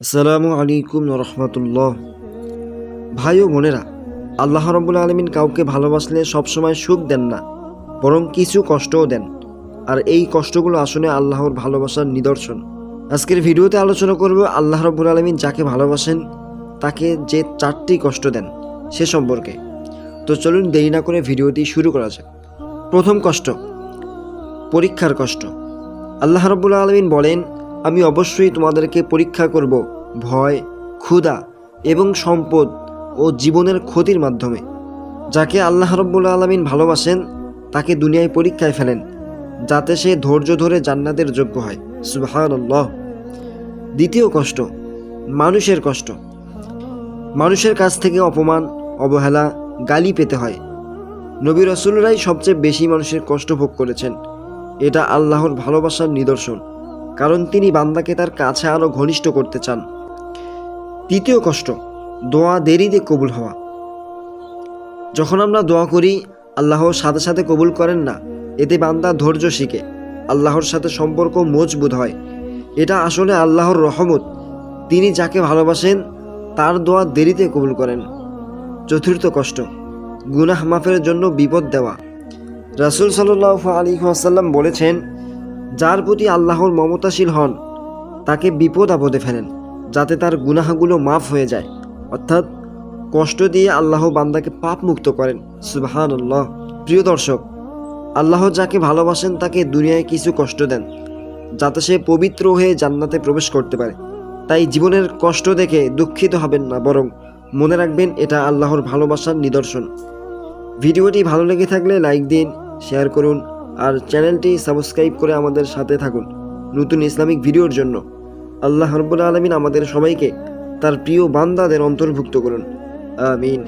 আসসালামু আলাইকুম রহমতুল্লাহ ভাই ও বোনেরা, আল্লাহ রব্বুল আলমিন কাউকে ভালোবাসলে সবসময় সুখ দেন না, বরং কিছু কষ্টও দেন। আর এই কষ্টগুলো আসলে আল্লাহর ভালোবাসার নিদর্শন। আজকের ভিডিওতে আলোচনা করব আল্লাহ রব্বুল আলমিন যাকে ভালোবাসেন, তাকে যে চারটি কষ্ট দেন, সে সম্পর্কে। তো চলুন দেরি না করে ভিডিওটি শুরু করা যাক। প্রথম কষ্ট, পরীক্ষার কষ্ট। আল্লাহ রব্বুল আলমিন বলেন আমি অবশ্যই তোমাদেরকে পরীক্ষা করব ভয়, ক্ষুধা এবং সম্পদ ও জীবনের ক্ষতির মাধ্যমে। যাকে আল্লাহ রব্বুল আলমিন ভালোবাসেন, তাকে দুনিয়ায় পরীক্ষায় ফেলেন, যাতে সে ধৈর্য ধরে জান্নাতের যোগ্য হয়। সুবহানাল্লাহ। দ্বিতীয় কষ্ট, মানুষের কষ্ট। মানুষের কাছ থেকে অপমান, অবহেলা, গালি পেতে হয়। নবী রসুলরাই সবচেয়ে বেশি মানুষের কষ্ট ভোগ করেছেন। এটা আল্লাহর ভালোবাসার নিদর্শন। কারণ তিনি বান্দাকে তার কাছে আরও ঘনিষ্ঠ করতে চান। তৃতীয় কষ্ট, দোয়া দেরিতে কবুল হওয়া। যখন আমরা দোয়া করি আল্লাহর সাথে সাথে কবুল করেন না, এতে বান্দা ধৈর্য শিখে, আল্লাহর সাথে সম্পর্ক মজবুত হয়। এটা আসলে আল্লাহর রহমত। তিনি যাকে ভালোবাসেন, তার দোয়া দেরিতে কবুল করেন। চতুর্থ কষ্ট, গুনাহ মাফের জন্য বিপদ দেওয়া। রাসুল সাল্লাহ আলী আসাল্লাম বলেছেন যার প্রতি আল্লাহর মমতাশীল হন, তাকে বিপদ আপদে ফেলেন, যাতে তার গুনাহগুলো মাফ হয়ে যায়। অর্থাৎ, কষ্ট দিয়ে আল্লাহ বান্দাকে পাপ মুক্ত করেন সুবাহান আল্লাহ প্রিয় দর্শক, আল্লাহ যাকে ভালোবাসেন, তাকে দুনিয়ায় কিছু কষ্ট দেন, যাতে সে পবিত্র হয়ে জান্নাতে প্রবেশ করতে পারে। তাই জীবনের কষ্ট দেখে দুঃখিত হবেন না, বরং মনে রাখবেন এটা আল্লাহর ভালোবাসার নিদর্শন। ভিডিওটি ভালো লেগে থাকলে লাইক দিন, শেয়ার করুন আর চ্যানেলটি সাবস্ক্রাইব করে আমাদের সাথে থাকুন নতুন ইসলামিক ভিডিওর জন্য। আল্লাহ রব্বুল আলমিন আমাদের সবাইকে তার প্রিয় বান্দাদের অন্তর্ভুক্ত করুন। আমিন।